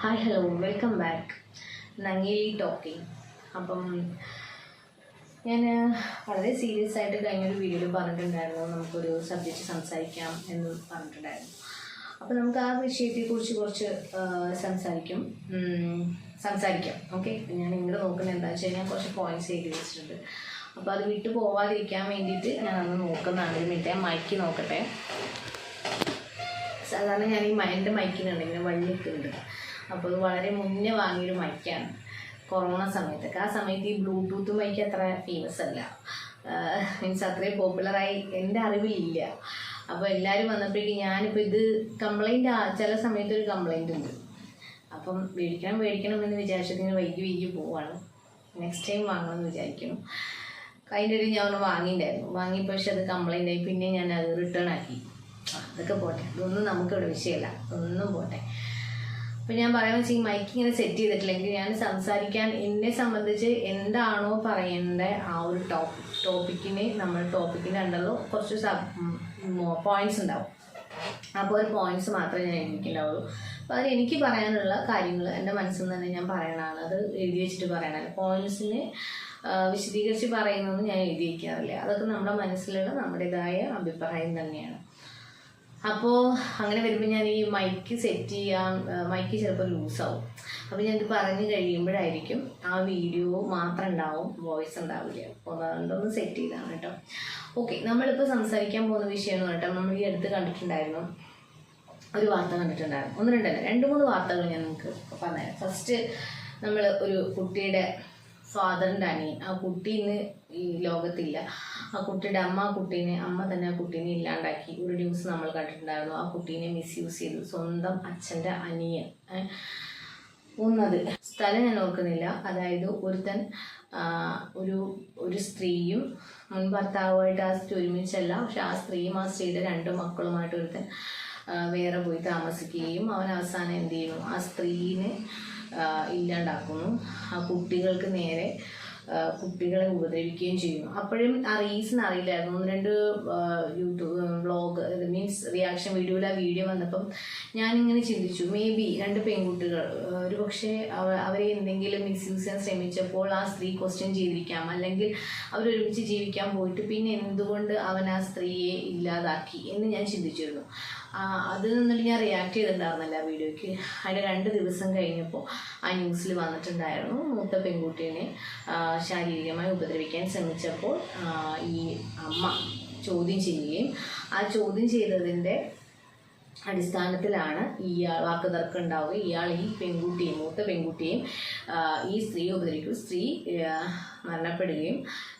Hi hello welcome back Nangeli talking അപ്പം ഞാൻ വളരെ സീരിയസ് ആയിട്ട് കഴിഞ്ഞൊരു വീഡിയോയിൽ പറഞ്ഞിട്ടുണ്ടായിരുന്നു. നമുക്കൊരു സബ്ജക്റ്റ് സംസാരിക്കാം എന്ന് പറഞ്ഞിട്ടുണ്ടായിരുന്നു. അപ്പോൾ നമുക്ക് ആ വിഷയത്തെക്കുറിച്ച് കുറച്ച് സംസാരിക്കും. സംസാരിക്കാം. ഓക്കെ ഞാൻ ഇങ്ങോട്ട് നോക്കുന്നത് എന്താ വെച്ച് ഞാൻ കുറച്ച് പോയിന്റ്സ് എഴുതി വെച്ചിട്ടുണ്ട്. അപ്പോൾ അത് വിട്ടു പോവാതിരിക്കാൻ വേണ്ടിയിട്ട് ഞാൻ അന്ന് നോക്കുന്നതാണ്. ഒരു മിനിറ്റ് മൈക്ക് നോക്കട്ടെ. സാധാരണ ഞാൻ ഈ മ- എന്റെ മൈക്കിനുണ്ട് ഇങ്ങനെ വഴി നിൽക്കുന്നുണ്ട് അപ്പോൾ അത് വളരെ മുന്നേ വാങ്ങിയൊരു മൈക്കാണ്. കൊറോണ സമയത്തൊക്കെ. ആ സമയത്ത് ഈ ബ്ലൂടൂത്ത് മൈക്ക് അത്ര ഫേമസ് അല്ല. മീൻസ് അത്രയും പോപ്പുലറായി എന്റെ അറിവിലില്ല. അപ്പോൾ എല്ലാവരും വന്നപ്പോഴേക്കും ഞാനിപ്പോൾ ഇത് കംപ്ലൈന്റ് ചില സമയത്ത് ഒരു കംപ്ലൈന്റ് ഉണ്ട്. അപ്പം മേടിക്കണം മേടിക്കണം എന്ന് വിചാരിച്ചതിന് വൈകി വൈകി പോവാണ്. നെക്സ്റ്റ് ടൈം വാങ്ങണം എന്ന് വിചാരിക്കുന്നു. അതിന്റെ ഒരു ഞാൻ ഒന്ന് വാങ്ങിയിട്ടുണ്ടായിരുന്നു. വാങ്ങി പക്ഷെ അത് കംപ്ലൈന്റ് ആയി. പിന്നെ ഞാൻ അത് റിട്ടേൺ ആക്കി. അതൊക്കെ പോട്ടെ. ഇതൊന്നും നമുക്കിവിടെ വിഷയമല്ല. ഒന്നും പോട്ടെ. അപ്പം ഞാൻ പറയാൻ വെച്ചാൽ ഈ മൈക്ക് ഇങ്ങനെ സെറ്റ് ചെയ്തിട്ടില്ലെങ്കിൽ ഞാൻ സംസാരിക്കാൻ എന്നെ സംബന്ധിച്ച് എന്താണോ പറയേണ്ട ആ ഒരു ടോപ്പ് ടോപ്പിക്കിന് നമ്മൾ ടോപ്പിക്കിന്റെ അണ്ടറിൽ കുറച്ച് പോയിന്റ്സ് ഉണ്ടാവും. അപ്പോൾ ഒരു പോയിന്റ്സ് മാത്രമേ ഞാൻ എനിക്കുണ്ടാവുള്ളൂ. അപ്പോൾ അതിൽ എനിക്ക് പറയാനുള്ള കാര്യങ്ങൾ എന്റെ മനസ്സിൽ നിന്ന് തന്നെ ഞാൻ പറയണതാണ്. അത് എഴുതി വെച്ചിട്ട് പറയണത് പോയിന്റ്സിന് വിശദീകരിച്ച് പറയുന്നതൊന്നും ഞാൻ എഴുതി വയ്ക്കാറില്ല അതൊക്കെ നമ്മുടെ മനസ്സിലുള്ള നമ്മുടേതായ അഭിപ്രായം തന്നെയാണ്. അപ്പോൾ അങ്ങനെ വരുമ്പോൾ ഞാൻ ഈ മൈക്ക് സെറ്റ് ചെയ്യാൻ മൈക്ക് ചിലപ്പോൾ ലൂസാവും അപ്പോൾ ഞാനിത് പറഞ്ഞു കഴിയുമ്പോഴായിരിക്കും ആ വീഡിയോ മാത്രം ഉണ്ടാവും വോയിസ് ഉണ്ടാവില്ല. അപ്പോൾ അതുകൊണ്ടൊന്ന് സെറ്റ് ചെയ്താണ് കേട്ടോ. ഓക്കെ നമ്മളിപ്പോൾ സംസാരിക്കാൻ പോകുന്ന വിഷയം എന്ന് നമ്മൾ ഈ അടുത്ത് കണ്ടിട്ടുണ്ടായിരുന്നു. ഒരു വാർത്ത കണ്ടിട്ടുണ്ടായിരുന്നു. ഒന്ന് രണ്ടല്ല രണ്ട് മൂന്ന് വാർത്തകൾ ഞാൻ നിങ്ങൾക്ക് പറഞ്ഞുതരാം. ഫസ്റ്റ് നമ്മൾ ഒരു കുട്ടിയുടെ ഫാദറിന്റെ അനിയൻ. ആ കുട്ടി ഇന്ന് ഈ ലോകത്തില്ല. ആ കുട്ടിയുടെ അമ്മ ആ കുട്ടീനെ അമ്മ തന്നെ ആ കുട്ടീനെ ഇല്ലാണ്ടാക്കി ഒരു ന്യൂസ് നമ്മൾ കണ്ടിട്ടുണ്ടായിരുന്നു. ആ കുട്ടീനെ മിസ്യൂസ് ചെയ്തു സ്വന്തം അച്ഛന്റെ അനിയൻ. ഒന്നത് സ്ഥലം ഞാൻ ഓർക്കുന്നില്ല. അതായത് ഒരുത്തൻ ഒരു ഒരു സ്ത്രീയും മുൻ ഭർത്താവുമായിട്ട് ആ സ്ത്രീ ഒരുമിച്ചല്ല. പക്ഷെ ആ സ്ത്രീയും ആ സ്ത്രീയുടെ രണ്ട് മക്കളുമായിട്ട് ഒരുത്തൻ വേറെ പോയി താമസിക്കുകയും അവൻ അവസാനം എന്ത് ചെയ്യുന്നു? ആ സ്ത്രീനെ ഇല്ലാണ്ടാക്കുന്നു. ആ കുട്ടികൾക്ക് നേരെ കുട്ടികളെ ഉപദ്രവിക്കുകയും ചെയ്യും അപ്പോഴും ആ റീസൺ അറിയില്ലായിരുന്നു. ഒന്ന് രണ്ട് യൂട്യൂബ് വ്ളോഗ് മീൻസ് റിയാക്ഷൻ വീഡിയോയിൽ ആ വീഡിയോ വന്നപ്പം ഞാനിങ്ങനെ ചിന്തിച്ചു. മേ ബി രണ്ട് പെൺകുട്ടികൾ ഒരു പക്ഷേ അവരെ എന്തെങ്കിലും മിസ്യൂസ് ചെയ്യാൻ ശ്രമിച്ചപ്പോൾ ആ സ്ത്രീ ക്വസ്റ്റ്യൻ ചെയ്തിരിക്കാം. അല്ലെങ്കിൽ അവരൊരുമിച്ച് ജീവിക്കാൻ പോയിട്ട് പിന്നെ എന്തുകൊണ്ട് അവൻ ആ സ്ത്രീയെ ഇല്ലാതാക്കി എന്ന് ഞാൻ ചിന്തിച്ചിരുന്നു. അതിൽ നിന്നിട്ട് ഞാൻ റിയാക്ട് ചെയ്തിട്ടുണ്ടായിരുന്നില്ല ആ വീഡിയോയ്ക്ക്. അതിന്റെ രണ്ട് ദിവസം കഴിഞ്ഞപ്പോൾ ആ ന്യൂസിൽ വന്നിട്ടുണ്ടായിരുന്നു മൂത്ത പെൺകുട്ടീനെ ശാരീരികമായി ഉപദ്രവിക്കാൻ ശ്രമിച്ചപ്പോൾ ഈ അമ്മ ചോദ്യം ചെയ്യുകയും ആ ചോദ്യം ചെയ്തതിന്റെ അടിസ്ഥാനത്തിലാണ് ഇയാൾ വാക്ക് തർക്കം ഉണ്ടാവുക. ഇയാൾ ഈ പെൺകുട്ടിയും മൂത്ത പെൺകുട്ടിയും ഈ സ്ത്രീ ഉപദ്രവിക്കും. സ്ത്രീ മരണപ്പെടുകയും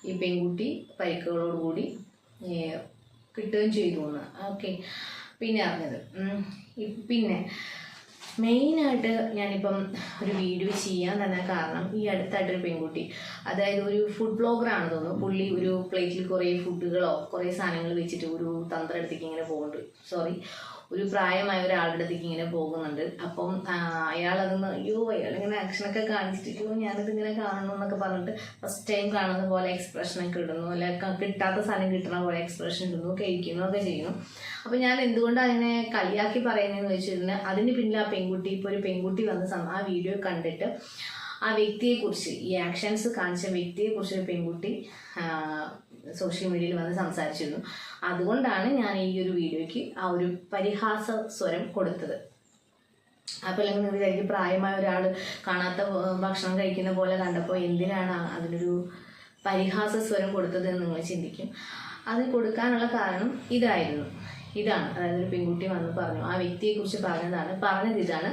ഈ പെൺകുട്ടി പരിക്കുകളോടുകൂടി കിട്ടുകയും ചെയ്തു എന്ന്. ഓക്കെ. പിന്നെ അറിഞ്ഞത്. പിന്നെ മെയിനായിട്ട് ഞാനിപ്പം ഒരു വീഡിയോ ചെയ്യാൻ തന്നെ കാരണം ഈ അടുത്തായിട്ടൊരു പെൺകുട്ടി. അതായത് ഒരു ഫുഡ് ബ്ലോഗറാണ് തോന്നുന്നു. പുള്ളി ഒരു പ്ലേറ്റിൽ കുറേ ഫുഡുകളോ കുറേ സാധനങ്ങൾ വെച്ചിട്ട് ഒരു തന്ത്രം എടുത്തേക്ക് ഇങ്ങനെ പോകുന്നുണ്ട് സോറി ഒരു പ്രായമായ ഒരാളുടെ അടുത്തേക്ക് ഇങ്ങനെ പോകുന്നുണ്ട്. അപ്പം അയാൾ അതൊന്ന് അയ്യോ അയാൾ ഇങ്ങനെ ആക്ഷനൊക്കെ കാണിച്ചിട്ട് "അയ്യോ, ഞാനിത് ഇങ്ങനെ കാണണം എന്നൊക്കെ പറഞ്ഞിട്ട് ഫസ്റ്റ് ടൈം കാണുന്ന പോലെ എക്സ്പ്രഷനൊക്കെ ഇടുന്നു. അല്ലെ കിട്ടാത്ത സാധനം കിട്ടണ പോലെ എക്സ്പ്രഷൻ ഇടുന്നു കഴിക്കുന്നു ഒക്കെ ചെയ്യുന്നു. അപ്പം ഞാൻ എന്തുകൊണ്ട് അതിനെ കളിയാക്കി പറയുന്നതെന്ന് വെച്ചിട്ടുണ്ടെങ്കിൽ അതിന് പിന്നിൽ ആ പെൺകുട്ടി ഇപ്പോൾ ഒരു പെൺകുട്ടി വന്ന് ആ വീഡിയോ കണ്ടിട്ട് ആ വ്യക്തിയെക്കുറിച്ച് ഈ ആക്ഷൻസ് കാണിച്ച വ്യക്തിയെക്കുറിച്ച് ഒരു പെൺകുട്ടി സോഷ്യൽ മീഡിയയിൽ വന്ന് സംസാരിച്ചിരുന്നു. അതുകൊണ്ടാണ് ഞാൻ ഈ ഒരു വീഡിയോയ്ക്ക് ആ ഒരു പരിഹാസ സ്വരം കൊടുത്തത്. അപ്പോൾ അല്ലെങ്കിൽ നിങ്ങൾ വിചാരിക്കും പ്രായമായ ഒരാൾ കാണാത്ത ഭക്ഷണം കഴിക്കുന്ന പോലെ കണ്ടപ്പോൾ എന്തിനാണ് അതിനൊരു പരിഹാസ സ്വരം കൊടുത്തതെന്ന് നിങ്ങൾ ചിന്തിക്കും. അത് കൊടുക്കാനുള്ള കാരണം ഇതായിരുന്നു. ഇതാണ്. അതായത് ഒരു പെൺകുട്ടി വന്ന് പറഞ്ഞു. ആ വ്യക്തിയെക്കുറിച്ച് പറഞ്ഞതാണ്. പറഞ്ഞത് ഇതാണ്.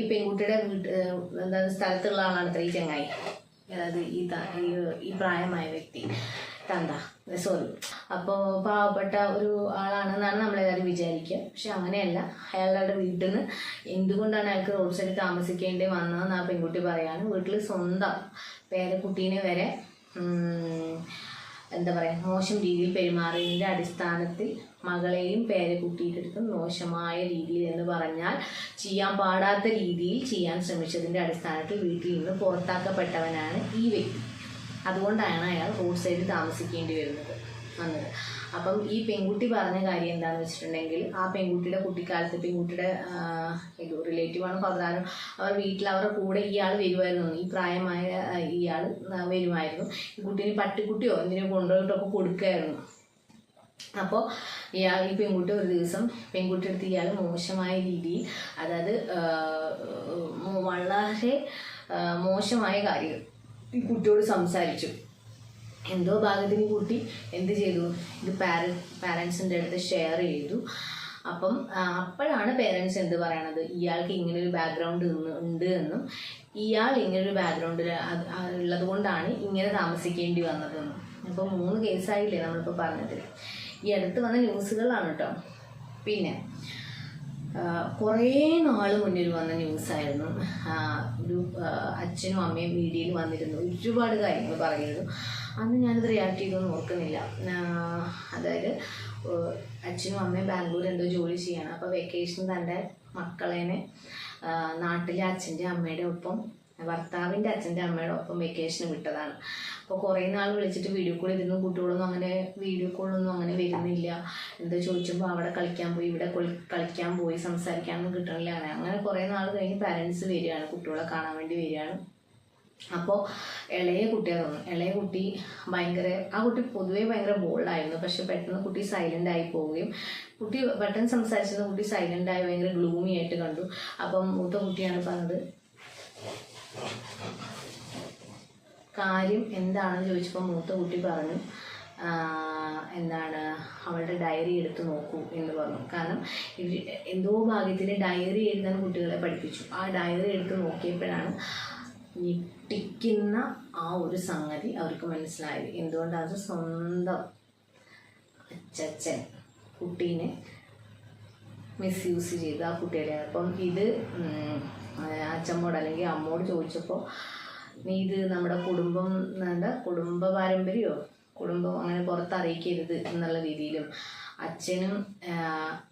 ഈ പെൺകുട്ടിയുടെ വീട്ട് എന്താ സ്ഥലത്തുള്ള ആളാണ് ഈ ചങ്ങായി. അതായത് ഈ ഈ- പ്രായമായ വ്യക്തി. തന്ത സോറി അപ്പോൾ പാവപ്പെട്ട ഒരു ആളാണെന്നാണ് നമ്മളെല്ലാവരും വിചാരിക്കുക. പക്ഷെ അങ്ങനെയല്ല. അയാളുടെ വീട്ടിൽ നിന്ന് എന്തുകൊണ്ടാണ് അയാൾക്ക് റോഡ് സൈഡിൽ താമസിക്കേണ്ടി വന്നതെന്ന് ആ പെൺകുട്ടി പറയാണ്. വീട്ടിൽ സ്വന്തം പേരക്കുട്ടീനെ വരെ എന്താ പറയുക മോശം രീതിയിൽ പെരുമാറിയതിന്റെ അടിസ്ഥാനത്തിൽ മകളെയും പേരെ അടുത്തും മോശമായ രീതിയിൽ എന്ന് പറഞ്ഞാൽ ചെയ്യാൻ പാടാത്ത രീതിയിൽ ചെയ്യാൻ ശ്രമിച്ചതിന്റെ അടിസ്ഥാനത്തിൽ വീട്ടിൽ നിന്ന് പുറത്താക്കപ്പെട്ടവനാണ് ഈ വ്യക്തി. അതുകൊണ്ടാണ് അയാൾ റോഡ് സൈഡിൽ താമസിക്കേണ്ടി വരുന്നത് വന്നത്. അപ്പം ഈ പെൺകുട്ടി പറഞ്ഞ കാര്യം എന്താണെന്ന് വെച്ചിട്ടുണ്ടെങ്കിൽ ആ പെൺകുട്ടിയുടെ കുട്ടിക്കാലത്ത് പെൺകുട്ടിയുടെ റിലേറ്റീവാണ് ഫാദറാനും അവർ വീട്ടിൽ അവരുടെ കൂടെ ഇയാൾ വരുമായിരുന്നു. ഈ പ്രായമായ ഇയാൾ വരുമായിരുന്നു. ഈ കുട്ടീനെ പട്ടിക്കുട്ടിയോ എന്തിനോ കൊണ്ടുപോയിട്ടൊക്കെ കൊടുക്കുമായിരുന്നു അപ്പോൾ ഇയാൾ ഈ പെൺകുട്ടി ഒരു ദിവസം പെൺകുട്ടി എടുത്ത് ഇയാൾ മോശമായ രീതിയിൽ അതായത് വളരെ മോശമായ കാര്യങ്ങൾ ഈ കുട്ടിയോട് സംസാരിച്ചു. എന്തോ ഭാഗത്തിന് കുട്ടി എന്ത് ചെയ്തു? ഇത് പാര പാരൻസിന്റെ അടുത്ത് ഷെയർ ചെയ്തു. അപ്പം അപ്പോഴാണ് പേരൻസ് എന്ത് പറയണത്? ഇയാൾക്ക് ഇങ്ങനെ ഒരു ബാക്ക്ഗ്രൗണ്ട് ഉണ്ട് എന്നും ഇയാൾ ഇങ്ങനെ ഒരു ബാക്ക്ഗ്രൗണ്ട് ഉള്ളത് കൊണ്ടാണ് ഇങ്ങനെ താമസിക്കേണ്ടി വന്നതെന്നും. അപ്പോൾ മൂന്ന് കേസായില്ലേ നമ്മളിപ്പോൾ പറഞ്ഞത്. ഈ അടുത്ത് വന്ന ന്യൂസുകളാണ് കേട്ടോ പിന്നെ കുറേ നാൾ മുന്നിൽ വന്ന ന്യൂസായിരുന്നു. ഒരു അച്ഛനും അമ്മയും വീഡിയോയിൽ വന്നിരുന്നു. ഒരുപാട് കാര്യങ്ങൾ പറയുന്നു അന്ന് ഞാനത് റിയാക്ട് ചെയ്തൊന്നും ഓർക്കുന്നില്ല. അതായത് അച്ഛനും അമ്മയും ബാംഗ്ലൂർ എന്തോ ജോലി ചെയ്യണം. അപ്പോൾ വെക്കേഷൻ തന്റെ മക്കളേനെ നാട്ടിലെ അച്ഛന്റെ അമ്മയുടെ ഒപ്പം ഭർത്താവിന്റെ അച്ഛന്റെ അമ്മയുടെ ഒപ്പം വെക്കേഷന് വിട്ടതാണ്. അപ്പോൾ കുറേ നാൾ വിളിച്ചിട്ട് വീഡിയോ കോൾ ഇരുന്നു കുട്ടികളൊന്നും അങ്ങനെ വീഡിയോ കോളൊന്നും അങ്ങനെ വരുന്നില്ല. എന്താ ചോദിച്ചപ്പോൾ അവിടെ കളിക്കാൻ പോയി ഇവിടെ കളിക്കാൻ പോയി സംസാരിക്കാനൊന്നും കിട്ടണില്ല. അങ്ങനെ കുറേ നാൾ കഴിഞ്ഞ് പാരൻസ് വരികയാണ് കുട്ടികളെ കാണാൻ വേണ്ടി വരികയാണ്. അപ്പോൾ ഇളയ കുട്ടിയെ തോന്നുന്നു ഇളയ കുട്ടി ഭയങ്കര ആ കുട്ടി പൊതുവേ ഭയങ്കര ബോൾഡായിരുന്നു പക്ഷെ പെട്ടെന്ന് കുട്ടി സൈലന്റ് ആയി പോവുകയും കുട്ടി പെട്ടെന്ന് സംസാരിച്ചിരുന്ന കുട്ടി സൈലന്റ് ആയി ഭയങ്കര ഗ്ലൂമി ആയിട്ട് കണ്ടു. അപ്പം മൂത്ത കുട്ടിയാണ് പറഞ്ഞത് കാര്യം എന്താണെന്ന് ചോദിച്ചപ്പോൾ മൂത്ത കുട്ടി പറഞ്ഞു എന്താണ് അവളുടെ ഡയറി എടുത്ത് നോക്കൂ എന്ന് പറഞ്ഞു. കാരണം എന്തോ ഭാഗ്യത്തിന് ഡയറി എഴുതാൻ കുട്ടികളെ പഠിപ്പിച്ചു. ആ ഡയറി എടുത്ത് നോക്കിയപ്പോഴാണ് ഞെട്ടിക്കുന്ന ആ ഒരു സംഗതി അവർക്ക് മനസ്സിലായത്. എന്തുകൊണ്ടാണ് സ്വന്തം അച്ചച്ചൻ കുട്ടീനെ മിസ്യൂസ് ചെയ്ത് ആ കുട്ടികളെ. അപ്പം ഇത് അച്ഛമ്മോട് അല്ലെങ്കിൽ അമ്മോട് ചോദിച്ചപ്പോൾ നീ ഇത് നമ്മുടെ കുടുംബം എന്താ കുടുംബ പാരമ്പര്യമോ കുടുംബം അങ്ങനെ പുറത്ത് അറിയിക്കരുത് എന്നുള്ള രീതിയിലും അച്ഛനും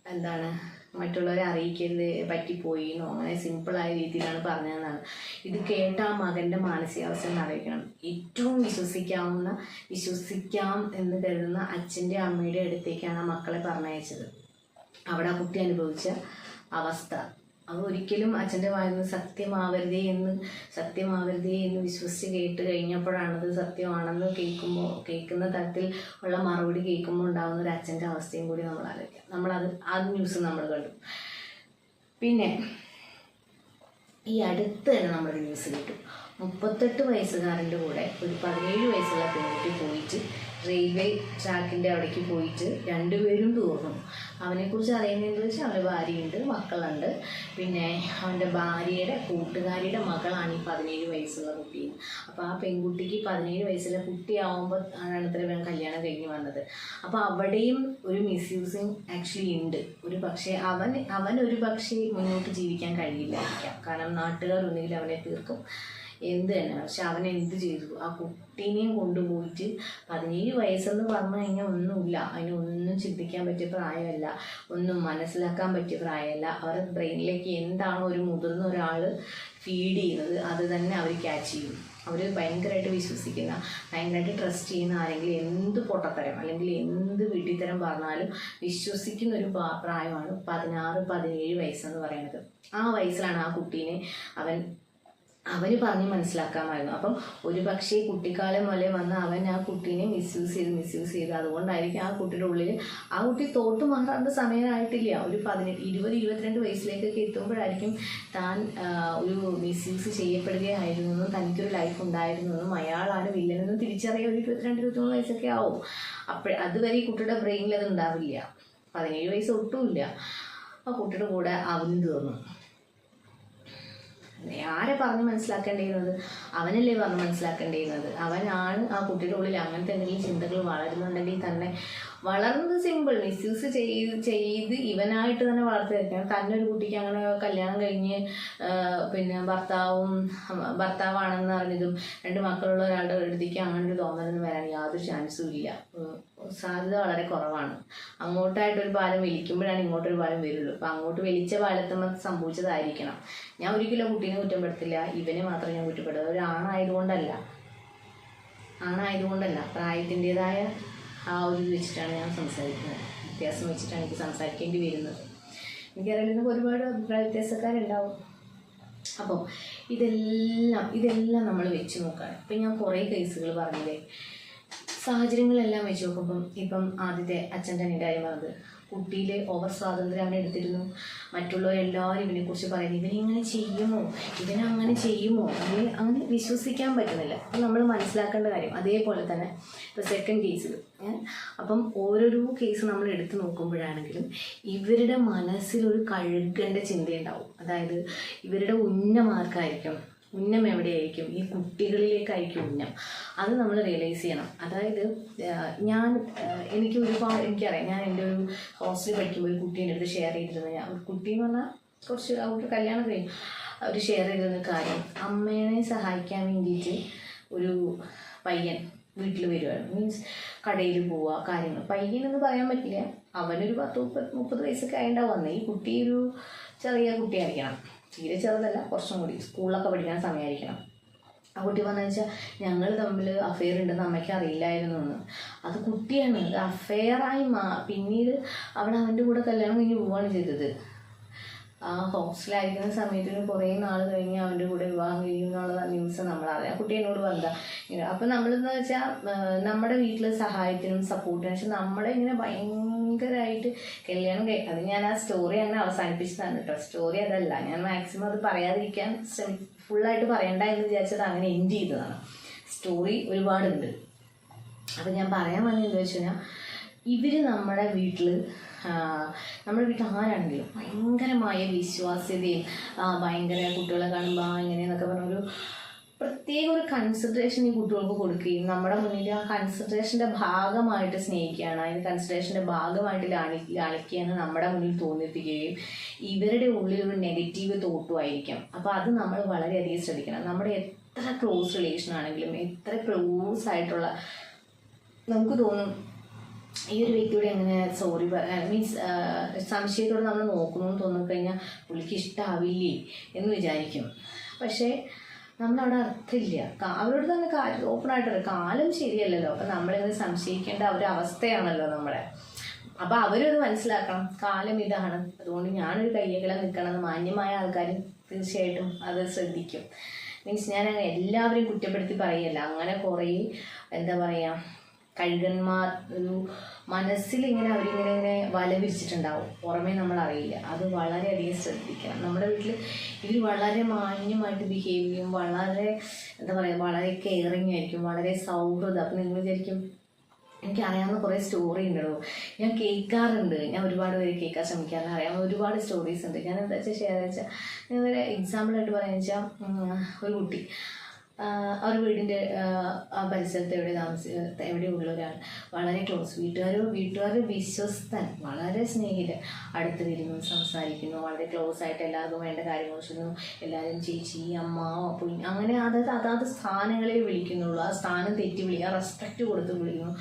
എന്താണ് മറ്റുള്ളവരെ അറിയിക്കരുത് പറ്റിപ്പോയി എന്നോ അങ്ങനെ സിമ്പിളായ രീതിയിലാണ് പറഞ്ഞതെന്നാണ്. ഇത് കേട്ട ആ മകന്റെ മാനസികാവസ്ഥ അറിയിക്കണം. ഏറ്റവും വിശ്വസിക്കാവുന്ന വിശ്വസിക്കാം എന്ന് കരുതുന്ന അച്ഛന്റെ അമ്മയുടെ അടുത്തേക്കാണ് ആ മക്കളെ പറഞ്ഞയച്ചത്. അവിടെ ആ കുട്ടി അനുഭവിച്ച അവസ്ഥ. അത് ഒരിക്കലും അച്ഛന്റെ വായിൽ നിന്ന് സത്യമാവരുതേ എന്ന് സത്യമാവരുതേ എന്ന് വിശ്വസിച്ച് കേട്ട് കഴിഞ്ഞപ്പോഴാണത് സത്യമാണെന്ന് കേൾക്കുമ്പോൾ കേൾക്കുന്ന തരത്തിൽ ഉള്ള മറുപടി കേൾക്കുമ്പോൾ ഉണ്ടാകുന്ന ഒരു അച്ഛന്റെ അവസ്ഥയും കൂടി നമ്മൾ ആലോചിക്കാം. നമ്മളത് ആ ന്യൂസ് നമ്മൾ കണ്ടു. പിന്നെ ഈ അടുത്ത് തന്നെ നമ്മളൊരു ന്യൂസ് കിട്ടും. മുപ്പത്തെട്ട് വയസ്സുകാരന്റെ കൂടെ ഒരു പതിനേഴ് വയസ്സുള്ള പെൺകുട്ടി പോയിട്ട് റെയിൽവേ ട്രാക്കിന്റെ അവിടേക്ക് പോയിട്ട് രണ്ടുപേരും തീർന്നു അവനെക്കുറിച്ച് അറിയുന്നതെന്ന് വെച്ചാൽ അവന്റെ ഭാര്യയുണ്ട് മക്കളുണ്ട്. പിന്നെ അവന്റെ ഭാര്യയുടെ കൂട്ടുകാരിയുടെ മകളാണ് ഈ പതിനേഴ് വയസ്സുള്ള കുട്ടി. അപ്പോൾ ആ പെൺകുട്ടിക്ക് പതിനേഴ് വയസ്സുള്ള കുട്ടിയാവുമ്പോൾ ആണ് ഇത്ര വേഗം കല്യാണം കഴിഞ്ഞ് വന്നത്. അപ്പോൾ അവിടെയും ഒരു മിസ്യൂസിങ് ആക്ച്വലി ഉണ്ട്. ഒരു പക്ഷേ അവൻ അവൻ ഒരു പക്ഷേ മുന്നോട്ട് ജീവിക്കാൻ കഴിയില്ലായിരിക്കാം. കാരണം നാട്ടുകാർ ഒന്നുകിൽ അവനെ തീർക്കും എന്ത് തന്നെ പക്ഷെ അവൻ എന്ത് ചെയ്തു? ആ കുട്ടീനെയും കൊണ്ടുപോയിട്ട് പതിനേഴ് വയസ്സെന്ന് പറഞ്ഞു കഴിഞ്ഞാൽ ഒന്നുമില്ല. അതിനൊന്നും ചിന്തിക്കാൻ പറ്റിയ പ്രായമല്ല. ഒന്നും മനസ്സിലാക്കാൻ പറ്റിയ പ്രായമല്ല. അവരുടെ ബ്രെയിനിലേക്ക് എന്താണോ ഒരു മുതിർന്ന ഒരാൾ ഫീഡ് ചെയ്യുന്നത് അത് തന്നെ അവർ ക്യാച്ച് ചെയ്യും. അവർ ഭയങ്കരമായിട്ട് വിശ്വസിക്കുന്ന ഭയങ്കരമായിട്ട് ട്രസ്റ്റ് ചെയ്യുന്ന ആരെങ്കിലും എന്ത് പൊട്ടത്തരം അല്ലെങ്കിൽ എന്ത് വീട്ടിത്തരം പറഞ്ഞാലും വിശ്വസിക്കുന്ന ഒരു പ്രായമാണ് പതിനാറ് പതിനേഴ് വയസ്സെന്ന് പറയുന്നത്. ആ വയസ്സിലാണ് ആ കുട്ടീനെ അവൻ അവന് പറഞ്ഞ് മനസ്സിലാക്കാമായിരുന്നു. അപ്പം ഒരു പക്ഷേ കുട്ടിക്കാലം മുതലേ വന്ന് അവൻ ആ കുട്ടീനെ മിസ്യൂസ് ചെയ്ത് മിസ്യൂസ് ചെയ്ത് അതുകൊണ്ടായിരിക്കും ആ കുട്ടിയുടെ ഉള്ളിൽ ആ കുട്ടി തോട്ട് മാറാത്ത സമയമായിട്ടില്ല. ഒരു പതിനെട്ട് ഇരുപത് ഇരുപത്തിരണ്ട് വയസ്സിലേക്കൊക്കെ എത്തുമ്പോഴായിരിക്കും താൻ ഒരു മിസ്യൂസ് ചെയ്യപ്പെടുകയായിരുന്നു എന്നും തനിക്കൊരു ലൈഫ് ഉണ്ടായിരുന്നു എന്നും അയാളാണ് വില്ലനെന്നും തിരിച്ചറിയാൻ ഒരു ഇരുപത്തിരണ്ട് ഇരുപത്തിമൂന്ന് വയസ്സൊക്കെ ആവും. അപ്പോഴേ അതുവരെ ഈ കുട്ടിയുടെ ബ്രെയിനിൽ അത് ഉണ്ടാവില്ല. പതിനേഴ് വയസ്സ് ഒട്ടുമില്ല. ആ കുട്ടിയുടെ കൂടെ അവന് തീർന്നു. ആരെ പറഞ്ഞ് മനസ്സിലാക്കേണ്ടിയിരുന്നത്? അവനല്ലേ പറഞ്ഞ് മനസ്സിലാക്കേണ്ടിയിരുന്നത്. അവനാണ് ആ കുട്ടിയുടെ ഉള്ളിൽ അങ്ങനത്തെ എന്തെങ്കിലും ചിന്തകൾ വളരുന്നുണ്ടെങ്കിൽ തന്നെ വളർന്നത് സിമ്പിൾ മിസ്യൂസ് ചെയ്ത് ചെയ്ത് ഇവനായിട്ട് തന്നെ വളർത്തിയെടുക്കണം. തന്നെ ഒരു കുട്ടിക്ക് അങ്ങനെ കല്യാണം കഴിഞ്ഞ് പിന്നെ ഭർത്താവും ഭർത്താവാണെന്ന് അറിഞ്ഞതും രണ്ട് മക്കളുള്ള ഒരാളുടെ അടുത്തേക്ക് അങ്ങനെ ഒരു തോന്നലൊന്നും വരാൻ യാതൊരു ചാൻസും ഇല്ല. സാധ്യത വളരെ കുറവാണ്. അങ്ങോട്ടായിട്ടൊരു പാലം വലിക്കുമ്പോഴാണ് ഇങ്ങോട്ടൊരു പാലം വരുള്ളൂ. അപ്പം അങ്ങോട്ട് വലിച്ച പാലത്തുമ്പോൾ സംഭവിച്ചതായിരിക്കണം. ഞാൻ ഒരിക്കലും കുട്ടീനെ കുറ്റപ്പെടുത്തില്ല. ഇവനെ മാത്രം ഞാൻ കുറ്റപ്പെടുത്തില്ല ഒരു ആണായതുകൊണ്ടല്ല. ആണായതുകൊണ്ടല്ല. പ്രായത്തിന്റെതായ ആ ഒരു ഇത് വെച്ചിട്ടാണ് ഞാൻ സംസാരിക്കുന്നത്. വ്യത്യാസം വെച്ചിട്ടാണ് എനിക്ക് സംസാരിക്കേണ്ടി വരുന്നത്. എനിക്കറിയില്ല ഒരുപാട് അഭിപ്രായ വ്യത്യാസക്കാരുണ്ടാവും. അപ്പോൾ ഇതെല്ലാം ഇതെല്ലാം നമ്മൾ വെച്ച് നോക്കുകയാണ് ഇപ്പം ഞാൻ കുറേ കേസുകൾ പറഞ്ഞില്ലേ? സാഹചര്യങ്ങളെല്ലാം വെച്ച് നോക്കുമ്പം ഇപ്പം ആദ്യത്തെ അച്ഛന്റെ കാര്യം പറഞ്ഞത് കുട്ടിയിൽ ഓവർ സ്വാതന്ത്ര്യം അവൻ എടുത്തിരുന്നു മറ്റുള്ളവരെല്ലാവരും ഇവനെക്കുറിച്ച് പറയുന്നു ഇവനിങ്ങനെ ചെയ്യുമോ? ഇവനങ്ങനെ ചെയ്യുമോ? അങ്ങനെ അങ്ങനെ വിശ്വസിക്കാൻ പറ്റുന്നില്ല. അപ്പം നമ്മൾ മനസ്സിലാക്കേണ്ട കാര്യം. അതേപോലെ തന്നെ ഇപ്പോൾ സെക്കൻഡ് കേസിൽ അപ്പം ഓരോരോ കേസ് നമ്മൾ എടുത്തു നോക്കുമ്പോഴാണെങ്കിലും ഇവരുടെ മനസ്സിലൊരു കഴുകേണ്ട ചിന്തയുണ്ടാവും. അതായത് ഇവരുടെ ഉന്നമാർക്കായിരിക്കും ഉന്നം എവിടെയായിരിക്കും? ഈ കുട്ടികളിലേക്കായിരിക്കും ഉന്നം. അത് നമ്മൾ റിയലൈസ് ചെയ്യണം. അതായത് ഞാൻ എനിക്ക് ഒരുപാട് എനിക്കറിയാം ഞാൻ എന്റെ ഒരു ഹോസ്റ്റലിൽ പഠിക്കുമ്പോൾ ഒരു കുട്ടീന്റെ അടുത്ത് ഷെയർ ചെയ്തിരുന്നു. ഞാൻ ഒരു കുട്ടി എന്ന് പറഞ്ഞാൽ കുറച്ച് അവർക്ക് കല്യാണം കഴിഞ്ഞു. അവർ ഷെയർ ചെയ്തിരുന്ന കാര്യം അമ്മേനെ സഹായിക്കാൻ വേണ്ടിയിട്ട് ഒരു പയ്യൻ വീട്ടിൽ വരുവാണ്. മീൻസ് കടയിൽ പോവുക കാര്യങ്ങൾ. പയ്യൻ എന്ന് പറയാൻ പറ്റില്ല. അവനൊരു പത്ത് മുപ്പത് മുപ്പത് വയസ്സൊക്കെ ആയിട്ടാണ് വന്നത് ഈ കുട്ടി ഒരു ചെറിയ കുട്ടിയായിരിക്കണം. തീരെ ചെറുതല്ല കുറച്ചും കൂടി. സ്കൂളിലൊക്കെ പഠിക്കാൻ സമയമായിരിക്കണം ആ കുട്ടി പറഞ്ഞു വെച്ചാൽ ഞങ്ങൾ തമ്മിൽ അഫെയർ ഉണ്ടെന്ന് അമ്മയ്ക്ക് അറിയില്ലായിരുന്നു എന്ന് അത് കുട്ടിയാണ്. അഫെയറായി മാ പിന്നീട് അവൾ അവന്റെ കൂടെ കല്യാണം കഴിഞ്ഞ് പോവുകയാണ് ചെയ്തത്. ആ ഹോസ്റ്റലായിരിക്കുന്ന സമയത്തിന് കുറേ നാൾ കഴിഞ്ഞ് അവന്റെ കൂടെ വിവാഹം കഴിയും എന്നുള്ള ന്യൂസ് നമ്മളറിയാം ആ കുട്ടി എന്നോട് ഇങ്ങനെ അപ്പം നമ്മളെന്ന് വെച്ചാൽ നമ്മുടെ വീട്ടിൽ സഹായത്തിനും സപ്പോർട്ടിനും പക്ഷെ നമ്മളെ ഇങ്ങനെ ഭയങ്കരമായിട്ട് കല്യാണം അത് ഞാൻ ആ സ്റ്റോറി അങ്ങനെ അവസാനിപ്പിച്ചതാണ് കേട്ടോ സ്റ്റോറി അതല്ല. ഞാൻ മാക്സിമം അത് പറയാതിരിക്കാൻ ശ്രമി ഫുള്ളായിട്ട് പറയണ്ട എന്ന് വിചാരിച്ചത് അങ്ങനെ എൻഡ് ചെയ്തതാണ്. സ്റ്റോറി ഒരുപാടുണ്ട്. അപ്പം ഞാൻ പറയാൻ വന്നത് എന്താ വെച്ച് കഴിഞ്ഞാൽ ഇവർ നമ്മുടെ വീട്ടിൽ നമ്മുടെ വീട്ടിൽ ആരാണെങ്കിലും ഭയങ്കരമായ വിശ്വാസ്യതയും ഭയങ്കര കുട്ടികളെ കാണുമ്പോൾ ഇങ്ങനെയെന്നൊക്കെ പറഞ്ഞൊരു പ്രത്യേക ഒരു കൺസിഡറേഷൻ ഈ കുട്ടികൾക്ക് കൊടുക്കുകയും നമ്മുടെ മുന്നിൽ ആ കൺസിഡറേഷന്റെ ഭാഗമായിട്ട് സ്നേഹിക്കുകയാണ്. അതിന് കൺസിഡറേഷന്റെ ഭാഗമായിട്ട് ലാളി ലാളിക്കുകയെന്ന് നമ്മുടെ മുന്നിൽ തോന്നിപ്പിക്കുകയും ഇവരുടെ ഉള്ളിൽ ഒരു നെഗറ്റീവ് തോട്ടും ആയിരിക്കും അപ്പോൾ അത് നമ്മൾ വളരെയധികം ശ്രദ്ധിക്കണം. നമ്മുടെ എത്ര ക്ലോസ് റിലേഷൻ ആണെങ്കിലും എത്ര ക്ലോസ് ആയിട്ടുള്ള നമുക്ക് തോന്നും ഈ ഒരു വ്യക്തിയോട് എങ്ങനെ സോറി മീൻസ് സംശയത്തോടെ നമ്മൾ നോക്കുന്നു തോന്നിക്കഴിഞ്ഞാൽ പുള്ളിക്ക് ഇഷ്ടമാവില്ലേ എന്ന് വിചാരിക്കും. പക്ഷേ നമ്മളവിടെ അർത്ഥമില്ല. അവരോട് തന്നെ ഓപ്പൺ ഓപ്പണായിട്ട് കാലം ശരിയല്ലല്ലോ. അപ്പം നമ്മളിങ്ങനെ സംശയിക്കേണ്ട ഒരു അവസ്ഥയാണല്ലോ നമ്മുടെ അപ്പം അവരത് മനസ്സിലാക്കണം. കാലം ഇതാണ്. അതുകൊണ്ട് ഞാനൊരു കയ്യകലം നിൽക്കണമെന്ന് മാന്യമായ ആൾക്കാർ തീർച്ചയായിട്ടും അത് ശ്രദ്ധിക്കും. മീൻസ് ഞാൻ എല്ലാവരെയും കുറ്റപ്പെടുത്തി പറയല്ല. അങ്ങനെ കുറേ എന്താ പറയുക കഴുകന്മാർ ഒരു മനസ്സിൽ ഇങ്ങനെ അവരിങ്ങനെ ഇങ്ങനെ വല വിരിച്ചിട്ടുണ്ടാവും. പുറമേ നമ്മൾ അറിയില്ല. അത് വളരെയധികം ശ്രദ്ധിക്കണം. നമ്മുടെ വീട്ടിൽ ഇവർ വളരെ മാന്യമായിട്ട് ബിഹേവ് ചെയ്യും. വളരെ എന്താ പറയുക വളരെ കെയറിങ് ആയിരിക്കും. വളരെ സൗഹൃദം. അപ്പം നിങ്ങൾ വിചാരിക്കും എനിക്കറിയാവുന്ന കുറേ സ്റ്റോറി ഉണ്ടല്ലോ. ഞാൻ കേൾക്കാറുണ്ട്. ഞാൻ ഒരുപാട് പേര് കേൾക്കാൻ ശ്രമിക്കാറുണ്ട്. അറിയാം ഒരുപാട് സ്റ്റോറീസ് ഉണ്ട്. ഞാൻ എന്താ വെച്ചാൽ ഷെയർ വെച്ചാൽ ഒരു എക്സാമ്പിളായിട്ട് പറയുക വെച്ചാൽ ഒരു കുട്ടി. അവർ വീടിന്റെ ആ പരിസരത്ത് എവിടെ താമസി എവിടെയുള്ള ഒരാൾ. വളരെ ക്ലോസ് വീട്ടുകാർ വീട്ടുകാർ വിശ്വസ്തൻ വളരെ സ്നേഹിതൻ. അടുത്ത് വരുന്നു സംസാരിക്കുന്നു. വളരെ ക്ലോസ് ആയിട്ട് എല്ലാവർക്കും വേണ്ട കാര്യങ്ങൾ ചെയ്യുന്നു. എല്ലാവരും ചേച്ചി അമ്മ പുള്ളി അങ്ങനെ അതായത് അതാത് സ്ഥാനങ്ങളെ വിളിക്കുന്നുള്ളൂ. ആ സ്ഥാനം തെറ്റി വിളിക്കുക റെസ്പെക്റ്റ് കൊടുത്ത് വിളിക്കുന്നു.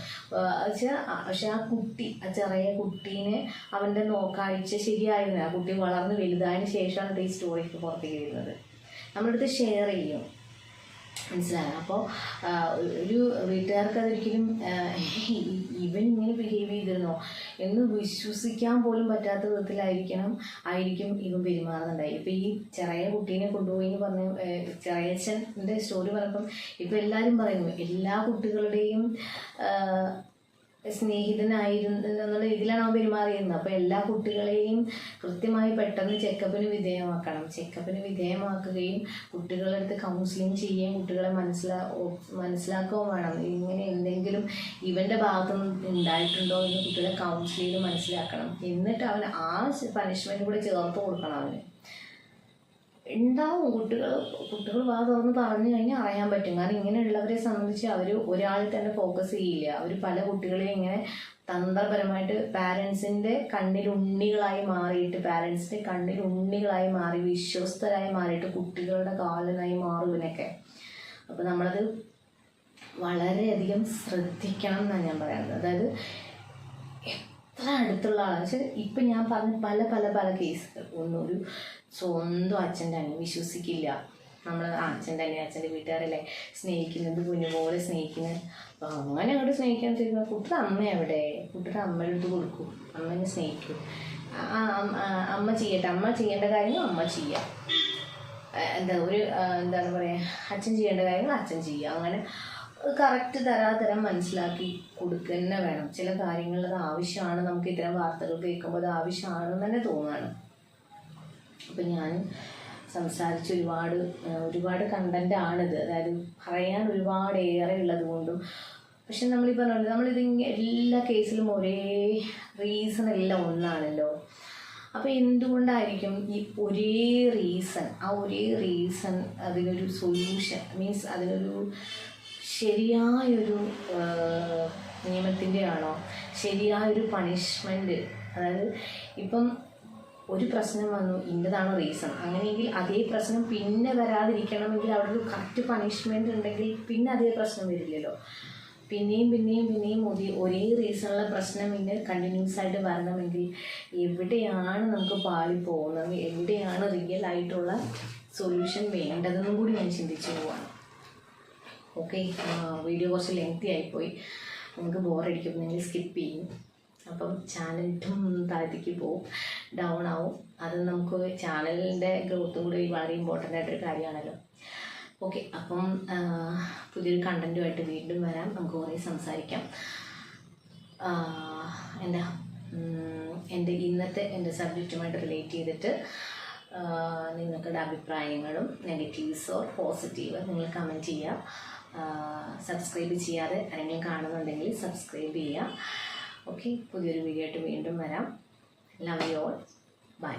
വെച്ചാൽ പക്ഷെ ആ കുട്ടി ആ ചെറിയ കുട്ടീനെ അവന്റെ നോക്കാഴ്ച ശരിയായിരുന്നു ആ കുട്ടി വളർന്ന് വലുതായതിനു ശേഷമാണ് ഈ സ്റ്റോറിക്ക് പുറത്തേക്ക് വരുന്നത്. നമ്മളടുത്ത് ഷെയർ ചെയ്യും. മനസ്സിലായോ? അപ്പോൾ ഒരു വീട്ടുകാർക്ക് അതൊരിക്കലും ഇവൻ ഇങ്ങനെ ബിഹേവ് ചെയ്തിരുന്നോ എന്ന് വിശ്വസിക്കാൻ പോലും പറ്റാത്ത വിധത്തിലായിരിക്കണം ആയിരിക്കും ഇവൻ പെരുമാറുന്നുണ്ടായി. ഇപ്പം ഈ ചെറിയ കുട്ടീനെ കൊണ്ടുപോയി എന്ന് പറഞ്ഞ ചെറിയച്ഛന്റെ സ്റ്റോറി പറഞ്ഞപ്പം ഇപ്പം എല്ലാവരും പറയുന്നു എല്ലാ കുട്ടികളുടെയും സ്നേഹിതനായിരുന്നു എന്നുള്ള രീതിയിലാണ് അവൻ പെരുമാറിയിരുന്നത്. അപ്പോൾ എല്ലാ കുട്ടികളെയും കൃത്യമായി പെട്ടെന്ന് ചെക്കപ്പിന് വിധേയമാക്കണം. ചെക്കപ്പിന് വിധേയമാക്കുകയും കുട്ടികളുടെ അടുത്ത് കൗൺസിലിംഗ് ചെയ്യുകയും കുട്ടികളെ മനസ്സിലാ മനസ്സിലാക്കുകയും വേണം. ഇങ്ങനെ എന്തെങ്കിലും ഇവന്റെ ഭാഗത്തുനിന്ന് ഉണ്ടായിട്ടുണ്ടോ എന്ന് കുട്ടികളെ കൗൺസിലിംഗ് മനസ്സിലാക്കണം. എന്നിട്ട് അവന് ആ പനിഷ്മെന്റ് കൂടെ ചേർത്ത് കൊടുക്കണം അവന്. ഉണ്ടാവും. കുട്ടികൾ കുട്ടികൾ വാ തുറന്ന് പറഞ്ഞു കഴിഞ്ഞാൽ അറിയാൻ പറ്റും. കാരണം ഇങ്ങനെയുള്ളവരെ സംബന്ധിച്ച് അവർ ഒരാളിൽ തന്നെ ഫോക്കസ് ചെയ്യില്ല. അവർ പല കുട്ടികളെയും ഇങ്ങനെ തന്ത്രപരമായിട്ട് പാരൻസിന്റെ കണ്ണിൽ ഉണ്ണികളായി മാറിയിട്ട് പാരൻസിന്റെ കണ്ണിൽ ഉണ്ണികളായി മാറി വിശ്വസ്തരായി മാറിയിട്ട് കുട്ടികളുടെ കാലനായി മാറും ഇവനൊക്കെ. നമ്മളത് വളരെയധികം ശ്രദ്ധിക്കണം എന്നാണ് ഞാൻ പറയുന്നത്. അതായത് എത്ര അടുത്തുള്ള ആളാണ് പക്ഷെ ഇപ്പം ഞാൻ പറഞ്ഞ പല പല പല കേസുകൾ ഒന്നൊരു സ്വന്തം അച്ഛന്റെ അനിയൻ വിശ്വസിക്കില്ല. നമ്മൾ അച്ഛന്റെ തന്നെ അച്ഛന്റെ വീട്ടുകാരല്ലേ സ്നേഹിക്കുന്നത് കുഞ്ഞു പോലെ സ്നേഹിക്കുന്നത്. അങ്ങനെ അങ്ങോട്ട് സ്നേഹിക്കാൻ തരുന്ന കുട്ടിയുടെ അമ്മ എവിടെ? കുട്ടിയുടെ അമ്മയുടെ അടുത്ത് കൊടുക്കും. അമ്മനെ സ്നേഹിക്കും. അമ്മ- ചെയ്യട്ടെ. അമ്മ ചെയ്യേണ്ട കാര്യങ്ങൾ അമ്മ ചെയ്യാം. എന്താ ഒരു എന്താണ് പറയുക അച്ഛൻ ചെയ്യേണ്ട കാര്യങ്ങൾ അച്ഛൻ ചെയ്യുക അങ്ങനെ കറക്റ്റ് തരാതരം മനസ്സിലാക്കി കൊടുക്കുക തന്നെ വേണം. ചില കാര്യങ്ങളിൽ അത് ആവശ്യമാണ്. നമുക്ക് ഇത്തരം വാർത്തകൾ കേൾക്കുമ്പോൾ അത് ആവശ്യമാണെന്ന് തന്നെ തോന്നുകയാണ് അപ്പം ഞാൻ സംസാരിച്ച് ഒരുപാട് ഒരുപാട് കണ്ടന്റ് ആണിത്. അതായത് പറയാൻ ഒരുപാട് ഏറെ ഉള്ളത് കൊണ്ടും പക്ഷെ ഈ പറഞ്ഞ പോലെ നമ്മളിത് എല്ലാ കേസിലും ഒരേ റീസൺ എല്ലാം ഒന്നാണല്ലോ. അപ്പോൾ എന്തുകൊണ്ടായിരിക്കും ഈ ഒരേ റീസൺ ആ ഒരേ റീസൺ അതിനൊരു സൊല്യൂഷൻ മീൻസ് അതിനൊരു ശരിയായൊരു നിയമത്തിന്റെ ആണോ ശരിയായൊരു പണിഷ്മെന്റ് അതായത് ഇപ്പം ഒരു പ്രശ്നം വന്നു ഇന്നതാണ് റീസൺ അങ്ങനെയെങ്കിൽ അതേ പ്രശ്നം പിന്നെ വരാതിരിക്കണമെങ്കിൽ അവിടെ ഒരു കറക്റ്റ് പണിഷ്മെന്റ് ഉണ്ടെങ്കിൽ പിന്നെ അതേ പ്രശ്നം വരില്ലല്ലോ. പിന്നെയും പിന്നെയും പിന്നെയും ഒരേ ഒരേ റീസണുള്ള പ്രശ്നം പിന്നെ കണ്ടിന്യൂസ് ആയിട്ട് വരണമെങ്കിൽ എവിടെയാണ് നമുക്ക് പാളി പോകുന്നത്? എവിടെയാണ് റിയൽ ആയിട്ടുള്ള സൊല്യൂഷൻ വേണ്ടതെന്നും കൂടി ഞാൻ ചിന്തിച്ചു പോവാണ്. ഓക്കെ വീഡിയോ കുറച്ച് ലെങ്തി ആയിപ്പോയി. നിങ്ങൾക്ക് ബോറടിക്കും നിങ്ങൾ സ്കിപ്പ് ചെയ്യും. അപ്പം ചാനൽ താഴത്തേക്ക് പോവും ഡൗൺ ആവും. അത് നമുക്ക് ചാനലിന്റെ ഗ്രോത്തും കൂടി വളരെ ഇമ്പോർട്ടന്റ് ആയിട്ടൊരു കാര്യമാണല്ലോ. ഓക്കെ അപ്പം പുതിയൊരു കണ്ടന്റുമായിട്ട് വീണ്ടും വരാം. നമുക്ക് കുറേ സംസാരിക്കാം. എന്താ എന്റെ ഇന്നത്തെ എന്റെ സബ്ജക്റ്റുമായിട്ട് റിലേറ്റ് ചെയ്തിട്ട് നിങ്ങൾക്കുടെ അഭിപ്രായങ്ങളും നെഗറ്റീവ്സോ പോസിറ്റീവ് നിങ്ങൾ കമന്റ് ചെയ്യുക. സബ്സ്ക്രൈബ് ചെയ്യാതെ ആരെങ്കിലും കാണുന്നുണ്ടെങ്കിൽ സബ്സ്ക്രൈബ് ചെയ്യുക. ഓക്കെ പുതിയൊരു വീഡിയോ ആയിട്ട് വീണ്ടും വരാം. Love you all by